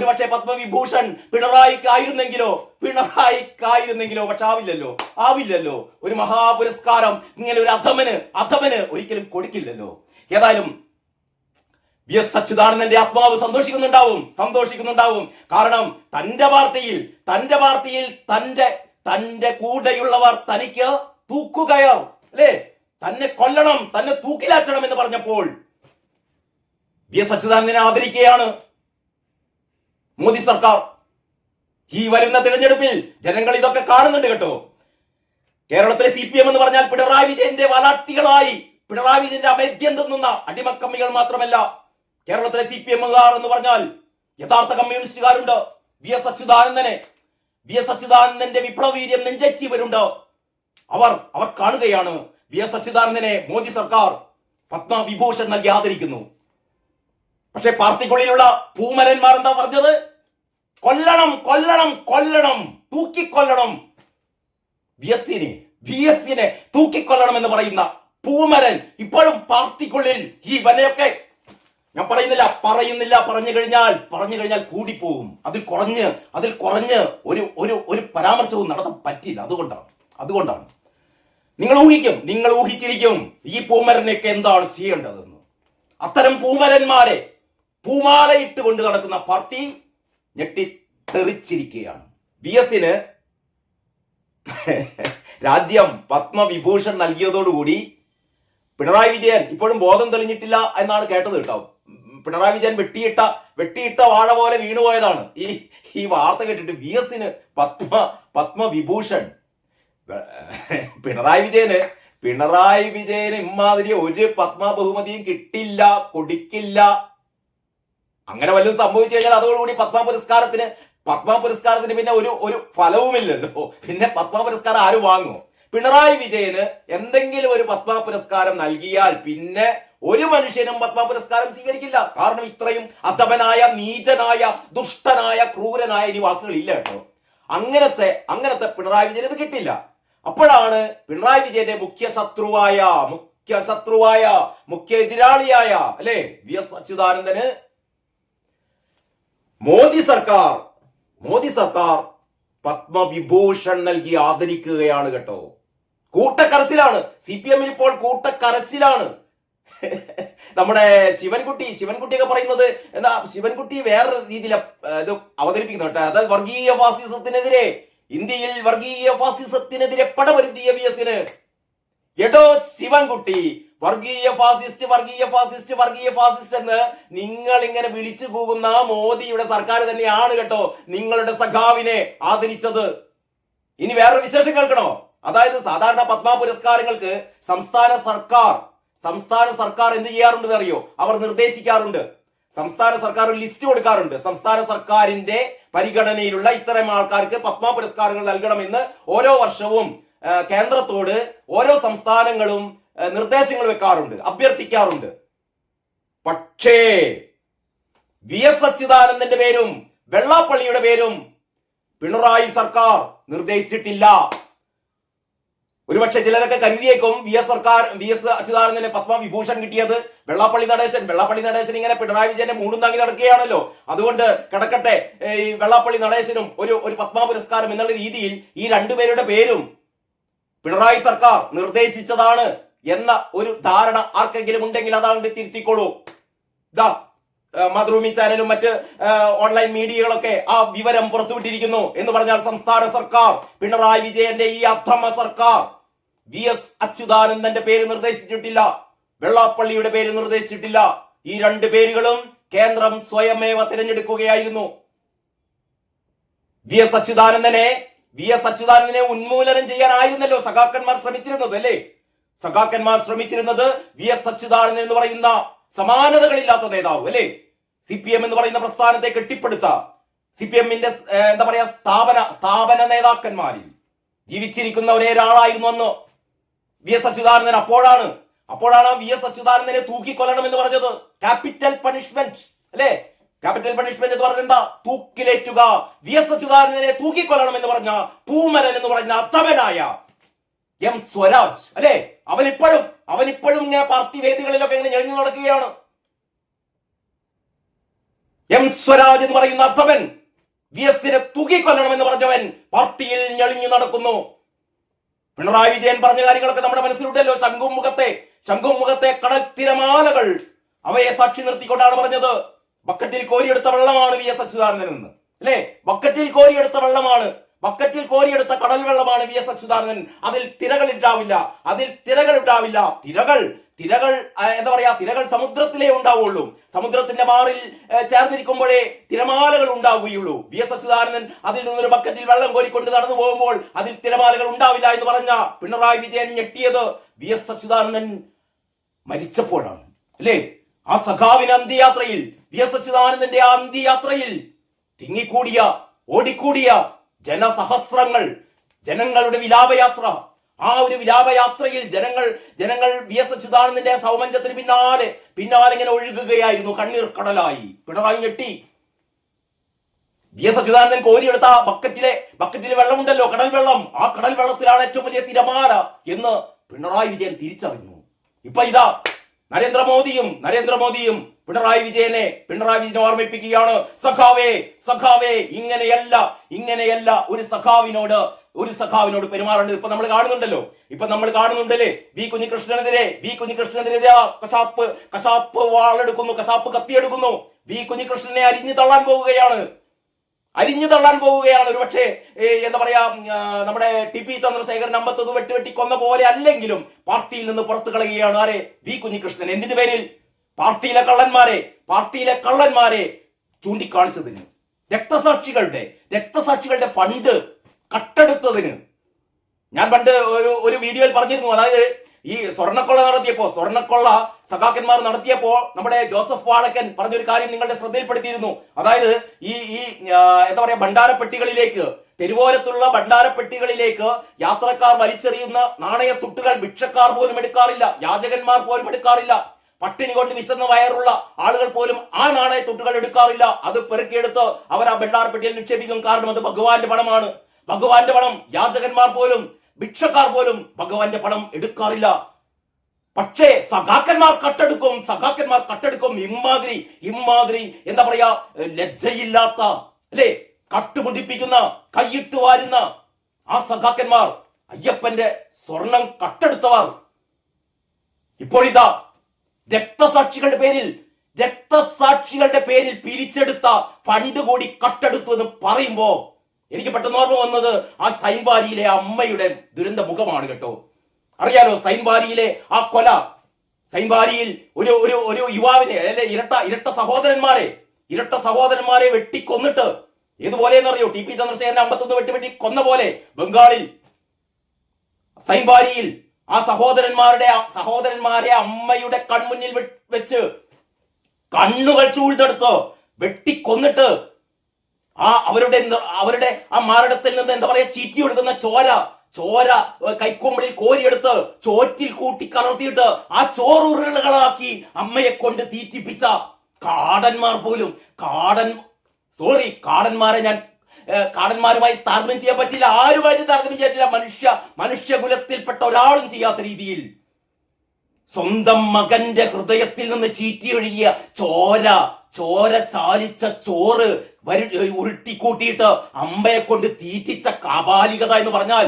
ഒരുപക്ഷെ പത്മവിഭൂഷൺ പിണറായിക്കായിരുന്നെങ്കിലോ പിണറായിക്കായിരുന്നെങ്കിലോ പക്ഷെ ആവില്ലല്ലോ ആവില്ലല്ലോ. ഒരു മഹാപുരസ്കാരം ഇങ്ങനെ ഒരു അധമന് അധമന് ഒരിക്കലും കൊടുക്കില്ലല്ലോ. ഏതായാലും വി എസ് സച്ചിദാനന്ദന്റെ ആത്മാവ് സന്തോഷിക്കുന്നുണ്ടാവും സന്തോഷിക്കുന്നുണ്ടാവും. കാരണം തന്റെ പാർട്ടിയിൽ തന്റെ പാർട്ടിയിൽ തന്റെ തന്റെ കൂടെയുള്ളവർ തനിക്ക് തൂക്കുകയോ അല്ലേ? തന്നെ കൊല്ലണം തന്നെ തൂക്കിലാറ്റണം എന്ന് പറഞ്ഞപ്പോൾ വി എസ് സച്ചിദാനന്ദനെ ആദരിക്കുകയാണ് മോദി സർക്കാർ ഈ വരുന്ന തിരഞ്ഞെടുപ്പിൽ ജനങ്ങൾ ഇതൊക്കെ കാണുന്നുണ്ട് കേട്ടോ. കേരളത്തിലെ സി പി എം എന്ന് പറഞ്ഞാൽ പിണറായി വിജയന്റെ വലാട്ടികളായി പിണറായി വിജയന്റെ അമേദ്യം തിന്നുന്ന അടിമക്കമ്മികൾ മാത്രമല്ല കേരളത്തിലെ സി പി എമ്മുകാർ എന്ന് പറഞ്ഞാൽ യഥാർത്ഥ കമ്മ്യൂണിസ്റ്റുകാരുണ്ട്. വി എസ് അച്യുതാനന്ദനെ വി എസ് അച്യുതാനന്ദന്റെ വിപ്ലവീര്യം നെഞ്ചറ്റിയവരുണ്ട്. അവർ അവർ കാണുകയാണ് വി എസ് അച്യുതാനന്ദനെ മോദി സർക്കാർ പത്മവിഭൂഷൺ നൽകി ആദരിക്കുന്നു. പക്ഷെ പാർട്ടിക്കുള്ളിലുള്ള പൂമരന്മാർ എന്താ പറഞ്ഞത്? കൊല്ലണം കൊല്ലണം കൊല്ലണം. തൂക്കിക്കൊല്ലണം. വി എസ് സിനെ വി എസ് സിനെ തൂക്കിക്കൊല്ലണം എന്ന് പറയുന്ന പൂമരൻ ഇപ്പോഴും പാർട്ടിക്കുള്ളിൽ ഈ വലയൊക്കെ. ഞാൻ പറയുന്നില്ല പറയുന്നില്ല പറഞ്ഞു കഴിഞ്ഞാൽ പറഞ്ഞു കഴിഞ്ഞാൽ കൂടിപ്പോകും. അതിൽ കുറഞ്ഞ് അതിൽ കുറഞ്ഞ് ഒരു ഒരു ഒരു പരാമർശവും നടത്താൻ പറ്റില്ല. അതുകൊണ്ടാണ് അതുകൊണ്ടാണ്. നിങ്ങൾ ഊഹിക്കും നിങ്ങൾ ഊഹിച്ചിരിക്കും ഈ പൂമരനൊക്കെ എന്താണ് ചെയ്യേണ്ടതെന്ന്. അത്തരം പൂമരന്മാരെ പൂമാലയിട്ട് കൊണ്ട് നടക്കുന്ന പാർട്ടി ഞെട്ടിത്തെറിച്ചിരിക്കുകയാണ് വി എസിന് രാജ്യം പത്മവിഭൂഷൺ നൽകിയതോടുകൂടി പിണറായി വിജയൻ ഇപ്പോഴും ബോധം തെളിഞ്ഞിട്ടില്ല എന്നാണ് കേട്ടത് കേട്ടോ. പിണറായി വിജയൻ വെട്ടിയിട്ട വെട്ടിയിട്ട വാഴ പോലെ വീണുപോയതാണ് ഈ ഈ വാർത്ത കേട്ടിട്ട് വി എസിന് പത്മ പത്മവിഭൂഷൺ പിണറായി വിജയന് പിണറായി വിജയന് ഇമാതിരി ഒരു പത്മ ബഹുമതിയും കിട്ടില്ല കൊടുക്കില്ല. അങ്ങനെ വല്ലതും സംഭവിച്ചു കഴിഞ്ഞാൽ അതോടുകൂടി പത്മ പുരസ്കാരത്തിന് പത്മ പുരസ്കാരത്തിന് പിന്നെ ഒരു ഒരു ഫലവുമില്ലല്ലോ. പിന്നെ പത്മ പുരസ്കാരം ആര് വാങ്ങും? പിണറായി വിജയന് എന്തെങ്കിലും ഒരു പത്മ പുരസ്കാരം നൽകിയാൽ പിന്നെ ഒരു മനുഷ്യനും പത്മ പുരസ്കാരം സ്വീകരിക്കില്ല. കാരണം ഇത്രയും അധപനായ നീചനായ ദുഷ്ടനായ ക്രൂരനായ ഇനി വാക്കുകളില്ല കേട്ടോ. അങ്ങനത്തെ അങ്ങനത്തെ പിണറായി വിജയൻ ഇത് കിട്ടില്ല. അപ്പോഴാണ് പിണറായി വിജയന്റെ മുഖ്യ ശത്രുവായ മുഖ്യ ശത്രുവായ മുഖ്യ എതിരാളിയായ അല്ലേ? വി എസ് അച്യുതാനന്ദന് മോദി സർക്കാർ മോദി സർക്കാർ പത്മവിഭൂഷൺ നൽകി ആദരിക്കുകയാണ് കേട്ടോ. കൂട്ടക്കരച്ചിലാണ്. സി പി എമ്മിൽ ഇപ്പോൾ കൂട്ടക്കരച്ചിലാണ്. നമ്മുടെ ശിവൻകുട്ടി ശിവൻകുട്ടിയൊക്കെ പറയുന്നത് എന്താ ശിവൻകുട്ടി വേറെ രീതിയിൽ ഇത് അവതരിപ്പിക്കുന്നു കേട്ടോ. അതായത് വർഗീയ ഫാസിസത്തിനെതിരെ ഇന്ത്യയിൽ വർഗീയ ഫാസിസത്തിനെതിരെ പടപൊരുത്തിയ വി എസിന് എടോ ശിവൻകുട്ടി വർഗീയ ഫാസിസ്റ്റ് വർഗീയ ഫാസിസ്റ്റ് വർഗീയ ഫാസിസ്റ്റ് എന്ന് നിങ്ങൾ ഇങ്ങനെ വിളിച്ചു പോകുന്ന മോദിയുടെ സർക്കാർ തന്നെയാണ് കേട്ടോ നിങ്ങളുടെ സഖാവിനെ ആദരിച്ചത്. ഇനി വേറൊരു വിശേഷം കേൾക്കണോ? അതായത് സാധാരണ പത്മ പുരസ്കാരങ്ങൾക്ക് സംസ്ഥാന സർക്കാർ സംസ്ഥാന സർക്കാർ എന്ത് ചെയ്യാറുണ്ടെന്ന് അറിയോ? അവർ നിർദ്ദേശിക്കാറുണ്ട്. സംസ്ഥാന സർക്കാർ ഒരു ലിസ്റ്റ് കൊടുക്കാറുണ്ട്. സംസ്ഥാന സർക്കാരിന്റെ പരിഗണനയിലുള്ള ഇത്തരം ആൾക്കാർക്ക് പത്മ പുരസ്കാരങ്ങൾ നൽകണമെന്ന് ഓരോ വർഷവും കേന്ദ്രത്തോട് ഓരോ സംസ്ഥാനങ്ങളും നിർദ്ദേശങ്ങൾ വെക്കാറുണ്ട് അഭ്യർത്ഥിക്കാറുണ്ട്. പക്ഷേ വി എസ് അച്യുതാനന്ദന്റെ പേരും വെള്ളാപ്പള്ളിയുടെ പേരും പിണറായി സർക്കാർ നിർദ്ദേശിച്ചിട്ടില്ല. ഒരുപക്ഷെ ചിലരൊക്കെ കരുതിയേക്കും വി എസ് സർക്കാർ വി എസ് അച്യുതാനന്ദന് പത്മവിഭൂഷൺ കിട്ടിയത് വെള്ളാപ്പള്ളി നടേശൻ. വെള്ളാപ്പള്ളി നടേശൻ ഇങ്ങനെ പിണറായി വിജയന്റെ മൂടും താങ്ങി നടക്കുകയാണല്ലോ. അതുകൊണ്ട് കിടക്കട്ടെ ഈ വെള്ളാപ്പള്ളി നടേശനും ഒരു ഒരു പത്മ പുരസ്കാരം എന്നുള്ള രീതിയിൽ ഈ രണ്ടുപേരുടെ പേരും പിണറായി സർക്കാർ നിർദ്ദേശിച്ചതാണ്. എന്ന ഒരു ധാരണ ആർക്കെങ്കിലും ഉണ്ടെങ്കിൽ അതാണ് തിരുത്തിക്കോളൂ. ഏ, മാതൃഭൂമി ചാനലും മറ്റ് ഓൺലൈൻ മീഡിയകളൊക്കെ ആ വിവരം പുറത്തുവിട്ടിരിക്കുന്നു എന്ന് പറഞ്ഞാൽ സംസ്ഥാന സർക്കാർ പിണറായി വിജയന്റെ ഈ അധമ സർക്കാർ വി എസ് അച്യുതാനന്ദന്റെ പേര് നിർദ്ദേശിച്ചിട്ടില്ല വെള്ളാപ്പള്ളിയുടെ പേര് നിർദ്ദേശിച്ചിട്ടില്ല. ഈ രണ്ട് പേരുകളും കേന്ദ്രം സ്വയമേവ തിരഞ്ഞെടുക്കുകയായിരുന്നു. വി എസ് അച്യുതാനന്ദനെ വി എസ് അച്യുതാനന്ദനെ ഉന്മൂലനം ചെയ്യാനായിരുന്നല്ലോ സഖാക്കന്മാർ ശ്രമിച്ചിരുന്നത് അല്ലേ? സഖാക്കന്മാർ ശ്രമിച്ചിരുന്നത് വി എസ് സച്ചിദാനന്ദൻ എന്ന് പറയുന്ന സമാനതകളില്ലാത്ത നേതാവ് അല്ലേ? സി പി എം എന്ന് പറയുന്ന പ്രസ്ഥാനത്തെ കെട്ടിപ്പടുത്ത സി പി എമ്മിന്റെ എന്താ പറയാ സ്ഥാപന സ്ഥാപന നേതാക്കന്മാരിൽ ജീവിച്ചിരിക്കുന്ന ഒരേ ഒരാളായിരുന്നു അന്ന് വി എസ് അച്യുതാനന്ദൻ അപ്പോഴാണ് അപ്പോഴാണ് വി എസ് അച്യുതാനന്ദനെ തൂക്കിക്കൊല്ലണം എന്ന് പറഞ്ഞത്. ക്യാപിറ്റൽ പണിഷ്മെന്റ് അല്ലേ? ക്യാപിറ്റൽ പണിഷ്മെന്റ് എന്ന് പറഞ്ഞ എന്താ? തൂക്കിലേറ്റുക. വി എസ് അച്യുതാനന്ദനെ തൂക്കിക്കൊല്ലണം എന്ന് പറഞ്ഞ പൂമരൻ എന്ന് പറഞ്ഞ അത്തവനായ എം സ്വരാജ്. അല്ലേ? അവൻ ഇപ്പോഴും അവൻ ഇപ്പോഴും ഇങ്ങനെ പാർട്ടി വേദികളിലൊക്കെ ഇങ്ങനെ ഞെളിഞ്ഞു നടക്കുകയാണ്. എം സ്വരാജ് എന്ന് പറയുന്ന അധവൻ വി എസിനെ തൂക്കിക്കൊല്ലണമെന്ന് പറഞ്ഞവൻ പാർട്ടിയിൽ ഞെളിഞ്ഞു നടക്കുന്നു. പിണറായി വിജയൻ പറഞ്ഞ കാര്യങ്ങളൊക്കെ നമ്മുടെ മനസ്സിലുണ്ടല്ലോ. ശംഖും മുഖത്തെ ശംഖും മുഖത്തെ കടൽ തിരമാലകൾ. അവയെ സാക്ഷി നിർത്തിക്കൊണ്ടാണ് പറഞ്ഞത്. ബക്കറ്റിൽ കോരിയെടുത്ത വെള്ളമാണ് വി എസ് അച്യുതാനന്ദൻ എന്ന് അല്ലേ? ബക്കറ്റിൽ കോരിയെടുത്ത വെള്ളമാണ് ബക്കറ്റിൽ കോരിയെടുത്ത കടൽ വെള്ളമാണ് വി എസ് അച്യുതാനന്ദൻ. അതിൽ തിരകൾ ഉണ്ടാവില്ല അതിൽ തിരകൾ ഉണ്ടാവില്ല തിരകൾ തിരകൾ എന്താ പറയാ തിരകൾ സമുദ്രത്തിലേ ഉണ്ടാവുള്ളൂ. സമുദ്രത്തിന്റെ മാറിൽ ചേർന്നിരിക്കുമ്പോഴേ തിരമാലകൾ ഉണ്ടാവുകയുള്ളൂ. വി എസ് അച്യുതാനന്ദൻ അതിൽ നിന്നൊരു ബക്കറ്റിൽ വെള്ളം കോരിക്കൊണ്ട് നടന്നു പോകുമ്പോൾ അതിൽ തിരമാലകൾ ഉണ്ടാവില്ല എന്ന് പറഞ്ഞ പിണറായി വിജയൻ ഞെട്ടിയത് വി എസ് അച്യുതാനന്ദൻ മരിച്ചപ്പോഴാണ്. അല്ലേ? ആ സഖാവിന് അന്ത്യയാത്രയിൽ വി എസ് അച്യുതാനന്ദന്റെ ആ അന്ത്യയാത്രയിൽ തിങ്ങിക്കൂടിയ ഓടിക്കൂടിയ ജനസഹസ്രങ്ങൾ ജനങ്ങളുടെ വിലാപയാത്ര. ആ ഒരു വിലാപയാത്രയിൽ ജനങ്ങൾ ജനങ്ങൾ വി എസ് അച്യുതാനന്ദന്റെ സൗമഞ്ചത്തിന് പിന്നാലെ പിന്നാലെ ഇങ്ങനെ ഒഴുകുകയായിരുന്നു. കണ്ണീർ കടലായി. പിണറായി ഞെട്ടി. വി എസ് അച്യുതാനന്ദൻ കോരിയെടുത്ത ബക്കറ്റിലെ ബക്കറ്റിലെ വെള്ളമുണ്ടല്ലോ കടൽ വെള്ളം. ആ കടൽ വെള്ളത്തിലാണ് ഏറ്റവും വലിയ തിരമാല എന്ന് പിണറായി വിജയൻ തിരിച്ചറിഞ്ഞു. ഇപ്പൊ ഇതാ നരേന്ദ്രമോദിയും നരേന്ദ്രമോദിയും പിണറായി വിജയനെ പിണറായി വിജയനെ ഓർമ്മിപ്പിക്കുകയാണ്. സഖാവേ സഖാവേ ഇങ്ങനെയല്ല ഇങ്ങനെയല്ല ഒരു സഖാവിനോട് ഒരു സഖാവിനോട് പെരുമാറേണ്ടത് ഇപ്പൊ നമ്മൾ കാണുന്നുണ്ടല്ലോ. ഇപ്പൊ നമ്മൾ കാണുന്നുണ്ടല്ലേ? വി കുഞ്ഞികൃഷ്ണനെതിരെ വി കുഞ്ഞികൃഷ്ണനെതിരെ കസാപ്പ് കസാപ്പ് വാളെടുക്കുന്നു കസാപ്പ് കത്തിയെടുക്കുന്നു. വി കുഞ്ഞികൃഷ്ണനെ അരിഞ്ഞു തള്ളാൻ പോവുകയാണ്. അരിഞ്ഞു തള്ളാൻ പോവുകയാണ്. ഒരുപക്ഷെ എന്താ പറയാ നമ്മുടെ ടി പി ചന്ദ്രശേഖരൻ അമ്പത്തത് വെട്ടി വെട്ടി കൊന്ന പോലെ അല്ലെങ്കിലും പാർട്ടിയിൽ നിന്ന് പുറത്തു കളയുകയാണ് ആരെ? വി കുഞ്ഞികൃഷ്ണൻ. എന്തിന്റെ പേരിൽ? പാർട്ടിയിലെ കള്ളന്മാരെ പാർട്ടിയിലെ കള്ളന്മാരെ ചൂണ്ടിക്കാണിച്ചതിന്. രക്തസാക്ഷികളുടെ രക്തസാക്ഷികളുടെ ഫണ്ട് കട്ടെടുത്തതിന്. ഞാൻ പണ്ട് ഒരു ഒരു വീഡിയോയിൽ പറഞ്ഞിരുന്നു. അതായത് ഈ സ്വർണക്കൊള്ള നടത്തിയപ്പോ സ്വർണക്കൊള്ള സഖാക്കന്മാർ നടത്തിയപ്പോൾ നമ്മുടെ ജോസഫ് വാളക്കൻ പറഞ്ഞൊരു കാര്യം നിങ്ങളുടെ ശ്രദ്ധയിൽപ്പെടുത്തിയിരുന്നു. അതായത് ഈ ഈ എന്താ പറയാ ഭണ്ഡാരപ്പെട്ടികളിലേക്ക് തെരുവോരത്തുള്ള ഭണ്ഡാരപ്പെട്ടികളിലേക്ക് യാത്രക്കാർ വലിച്ചെറിയുന്ന നാണയത്തുട്ടുകൾ ഭിക്ഷക്കാർ പോലും എടുക്കാറില്ല യാചകന്മാർ പോലും എടുക്കാറില്ല പട്ടിണി കൊണ്ട് വിശന്ന വയറുള്ള ആളുകൾ പോലും ആ നാണയത്തുട്ടുകൾ എടുക്കാറില്ല. അത് പെറുക്കിയെടുത്ത് അവർ ആ ഭണ്ഡാരപ്പെട്ടിയിൽ നിക്ഷേപിക്കും. കാരണം അത് ഭഗവാന്റെ പണമാണ്. ഭഗവാന്റെ പണം യാചകന്മാർ പോലും ഭിക്ഷക്കാർ പോലും ഭഗവാന്റെ പണം എടുക്കാറില്ല. പക്ഷേ സഖാക്കന്മാർ കട്ടെടുക്കും സഖാക്കന്മാർ കട്ടെടുക്കും. ഇമ്മാതിരി ഇമ്മാതിരി എന്താ പറയാ ലജ്ജയില്ലാത്ത അല്ലേ? കട്ടുമുടിപ്പിക്കുന്ന കൈയിട്ട് വാരുന്ന ആ സഖാക്കന്മാർ അയ്യപ്പന്റെ സ്വർണം കട്ടെടുത്തവർ. ഇപ്പോഴിതാ രക്തസാക്ഷികളുടെ പേരിൽ രക്തസാക്ഷികളുടെ പേരിൽ പിരിച്ചെടുത്ത ഫണ്ട് കൂടി കട്ടെടുത്തു എന്ന് പറയുമ്പോ എനിക്ക് പെട്ടെന്ന് ഓർമ്മ വന്നത് ആ സൈൻബാരിയിലെ അമ്മയുടെ ദുരന്ത മുഖമാണ് കേട്ടോ. അറിയാലോ സൈൻബാരിയിലെ ആ കൊല. സൈൻബാരിയിൽ ഒരു ഒരു ഒരു യുവാവിനെ അല്ലെ ഇരട്ട ഇരട്ട സഹോദരന്മാരെ ഇരട്ട സഹോദരന്മാരെ വെട്ടിക്കൊന്നിട്ട് ഏതുപോലെയെന്ന് അറിയോ? ടി പി ചന്ദ്രശേഖരൻ അമ്പത്തൊന്ന് വെട്ടി വെട്ടി കൊന്ന പോലെ ബംഗാളിൽ. സൈൻബാരിയിൽ ആ സഹോദരന്മാരുടെ സഹോദരന്മാരെ അമ്മയുടെ കൺമുന്നിൽ വെച്ച് കണ്ണുകൾ ചൂഴ്ന്നെടുത്ത് വെട്ടിക്കൊന്നിട്ട് ആ അവരുടെ അവരുടെ ആ മാരടത്തിൽ നിന്ന് എന്താ പറയാ ചീറ്റി കൊടുക്കുന്ന ചോര ചോര കൈക്കൊമ്പിളിൽ കോരിയെടുത്ത് ചോറ്റിൽ കൂട്ടി കലർത്തിയിട്ട് ആ ചോറുരുളകളാക്കി അമ്മയെ കൊണ്ട് തീറ്റിപ്പിച്ച കാടന്മാർ പോലും. കാടൻ സോറി കാടന്മാരെ ഞാൻ കാടന്മാരുമായി താരതമ്യം ചെയ്യാൻ പറ്റില്ല. ആരുമായിട്ട് താരതമ്യം ചെയ്യാൻ പറ്റില്ല. മനുഷ്യ മനുഷ്യകുലത്തിൽപ്പെട്ട ഒരാളും ചെയ്യാത്ത രീതിയിൽ. സ്വന്തം മകന്റെ ഹൃദയത്തിൽ നിന്ന് ചീറ്റി ചീറ്റിയൊഴുകിയ ചോര ചോര ചാലിച്ച ചോറ് ഉരുട്ടിക്കൂട്ടിയിട്ട് അമ്പയെ കൊണ്ട് തീറ്റിച്ച കാപാലികത എന്ന് പറഞ്ഞാൽ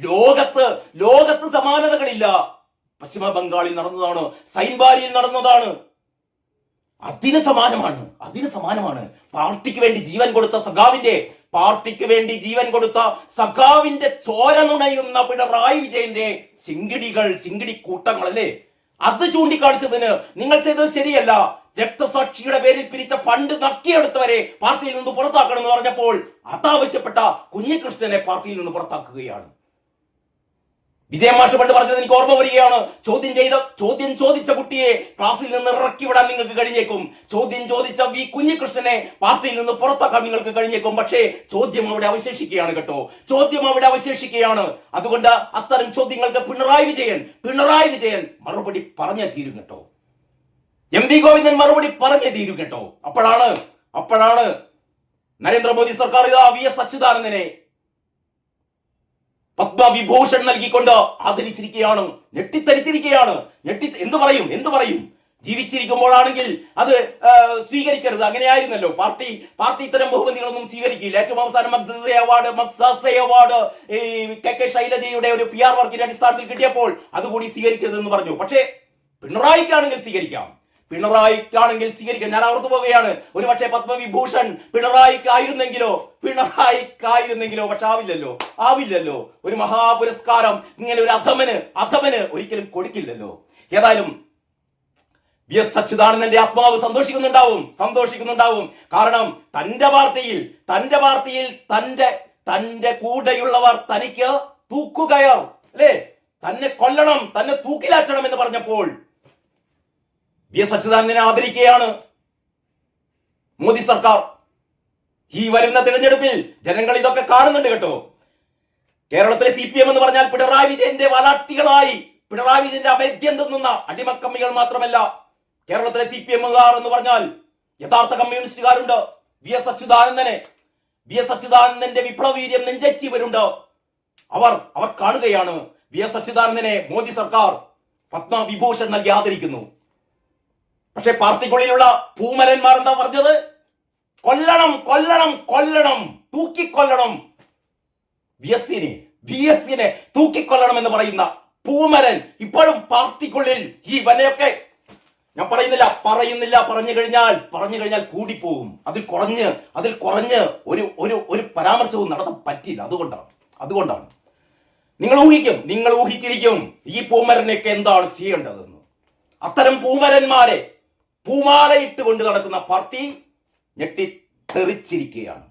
ലോകത്ത് ലോകത്ത് സമാനതകളില്ല. പശ്ചിമ ബംഗാളിൽ നടന്നതാണ് സൈൻബാരിയിൽ നടന്നതാണ്. അതിന് സമാനമാണ് അതിന് സമാനമാണ്. പാർട്ടിക്ക് വേണ്ടി ജീവൻ കൊടുത്ത സഖാവിന്റെ പാർട്ടിക്ക് വേണ്ടി ജീവൻ കൊടുത്ത സഖാവിന്റെ ചോര നുണയുന്ന പിണറായി വിജയന്റെ ചിങ്കിടികൾ ചിങ്കിടി കൂട്ടങ്ങൾ അല്ലേ അത് ചൂണ്ടിക്കാണിച്ചതിന് നിങ്ങൾ ചെയ്തത് ശരിയല്ല. രക്തസാക്ഷിയുടെ പേരിൽ പിരിച്ച ഫണ്ട് നക്കിയെടുത്തവരെ പാർട്ടിയിൽ നിന്ന് പുറത്താക്കണം എന്ന് പറഞ്ഞപ്പോൾ അതാവശ്യപ്പെട്ട കുഞ്ഞികൃഷ്ണനെ പാർട്ടിയിൽ നിന്ന് പുറത്താക്കുകയാണ്. വിജയ മാഷ് പണ്ട് പറഞ്ഞത് എനിക്ക് ഓർമ്മ വരികയാണ്. ചോദ്യം ചെയ്ത ചോദ്യം ചോദിച്ച കുട്ടിയെ ക്ലാസ്സിൽ നിന്ന് ഇറക്കി വിടാൻ നിങ്ങൾക്ക് കഴിഞ്ഞേക്കും. ചോദ്യം ചോദിച്ച വി കുഞ്ഞികൃഷ്ണനെ പാർട്ടിയിൽ നിന്ന് പുറത്താക്കാൻ നിങ്ങൾക്ക് കഴിഞ്ഞേക്കും. പക്ഷേ ചോദ്യം അവിടെ അവശേഷിക്കുകയാണ് കേട്ടോ. ചോദ്യം അവിടെ അവശേഷിക്കുകയാണ്. അതുകൊണ്ട് അത്തരം ചോദ്യങ്ങൾക്ക് പിണറായി വിജയൻ പിണറായി വിജയൻ മറുപടി പറഞ്ഞേ തീരും കേട്ടോ. എം വി ഗോവിന്ദൻ മറുപടി പറഞ്ഞേ തീരു കേട്ടോ. അപ്പോഴാണ് അപ്പോഴാണ് നരേന്ദ്രമോദി സർക്കാർ ഇതാ വി എസ് അച്യുതാനന്ദനെ പത്മവിഭൂഷൺ നൽകിക്കൊണ്ട് ആദരിച്ചിരിക്കുകയാണ് ഞെട്ടിത്തരിച്ചിരിക്കുകയാണ്. ഞെട്ടി എന്തു പറയും എന്തു പറയും? ജീവിച്ചിരിക്കുമ്പോഴാണെങ്കിൽ അത് സ്വീകരിക്കരുത്. അങ്ങനെയായിരുന്നല്ലോ. പാർട്ടി പാർട്ടി ഇത്തരം ബഹുമതികളൊന്നും സ്വീകരിക്കില്ല. ഏറ്റവും അവസാനം മക്സസേ അവാർഡ് മഗ്സാസെ അവാർഡ് ഈ കെ കെ ശൈലജയുടെ ഒരു പി ആർ വർക്കിന്റെ അടിസ്ഥാനത്തിൽ കിട്ടിയപ്പോൾ അതുകൂടി സ്വീകരിക്കരുത് എന്ന് പറഞ്ഞു. പക്ഷേ പിണറായിക്കാണെങ്കിൽ സ്വീകരിക്കാം. പിണറായിക്കാണെങ്കിൽ സ്വീകരിക്കാം. ഞാൻ ഓർത്തു പോവുകയാണ്. ഒരു പക്ഷേ പത്മവിഭൂഷൺ പിണറായിക്കായിരുന്നെങ്കിലോ? പിണറായിക്കായിരുന്നെങ്കിലോ? പക്ഷെ ആവില്ലല്ലോ. ആവില്ലല്ലോ. ഒരു മഹാപുരസ്കാരം ഇങ്ങനെ ഒരു അധമന് അധമന് ഒരിക്കലും കൊടുക്കില്ലല്ലോ. ഏതായാലും വി എസ് സച്ചിദാനന്ദന്റെ ആത്മാവ് സന്തോഷിക്കുന്നുണ്ടാവും. സന്തോഷിക്കുന്നുണ്ടാവും. കാരണം തന്റെ പാർട്ടിയിൽ തന്റെ പാർട്ടിയിൽ തന്റെ തന്റെ കൂടെയുള്ളവർ തനിക്ക് തൂക്കുകയർ. അല്ലേ? തന്നെ കൊല്ലണം തന്നെ തൂക്കിലാറ്റണം എന്ന് പറഞ്ഞപ്പോൾ വി എസ് അച്യുതാനന്ദനെ ആദരിക്കുകയാണ് മോദി സർക്കാർ. ഈ വരുന്ന തിരഞ്ഞെടുപ്പിൽ ജനങ്ങൾ ഇതൊക്കെ കാണുന്നുണ്ട് കേട്ടോ. കേരളത്തിലെ സി പി എം എന്ന് പറഞ്ഞാൽ പിണറായി വിജയന്റെ വലാട്ടികളായി പിണറായി വിജയന്റെ അമേദ്യം തിന്നുന്ന അടിമക്കമ്മികൾ മാത്രമല്ല കേരളത്തിലെ സി പി എമ്മുകാർ എന്ന് പറഞ്ഞാൽ യഥാർത്ഥ കമ്മ്യൂണിസ്റ്റുകാരുണ്ട്. വി എസ് അച്യുതാനന്ദനെ വി എസ് അച്യുതാനന്ദന്റെ വിപ്ലവീര്യം നെഞ്ചറ്റിയവരുണ്ട്. അവർ അവർ കാണുകയാണ് വി എസ് അച്യുതാനന്ദനെ മോദി സർക്കാർ പത്മവിഭൂഷൺ നൽകി ആദരിക്കുന്നു. പക്ഷെ പാർട്ടിക്കുള്ളിലുള്ള പൂമരന്മാർ എന്താ പറഞ്ഞത്? കൊല്ലണം കൊല്ലണം കൊല്ലണം തൂക്കിക്കൊല്ലണം. വി എസ് സിനെ വി എസ് സിനെ തൂക്കിക്കൊല്ലണം എന്ന് പറയുന്ന പൂമരൻ ഇപ്പോഴും പാർട്ടിക്കുള്ളിൽ ഈ വലയൊക്കെ ഞാൻ പറയുന്നില്ല പറയുന്നില്ല പറഞ്ഞു കഴിഞ്ഞാൽ പറഞ്ഞു കഴിഞ്ഞാൽ കൂടിപ്പോകും. അതിൽ കുറഞ്ഞ് അതിൽ കുറഞ്ഞ് ഒരു ഒരു ഒരു പരാമർശവും നടത്താൻ പറ്റില്ല. അതുകൊണ്ടാണ് അതുകൊണ്ടാണ്. നിങ്ങൾ ഊഹിക്കും നിങ്ങൾ ഊഹിച്ചിരിക്കും ഈ പൂമരനൊക്കെ എന്താണ് ചെയ്യേണ്ടതെന്ന്. അത്തരം പൂമരന്മാരെ പൂമാലയിട്ട് കൊണ്ട് നടക്കുന്ന പാർട്ടി ഞെട്ടിത്തെറിച്ചിരിക്കുകയാണ്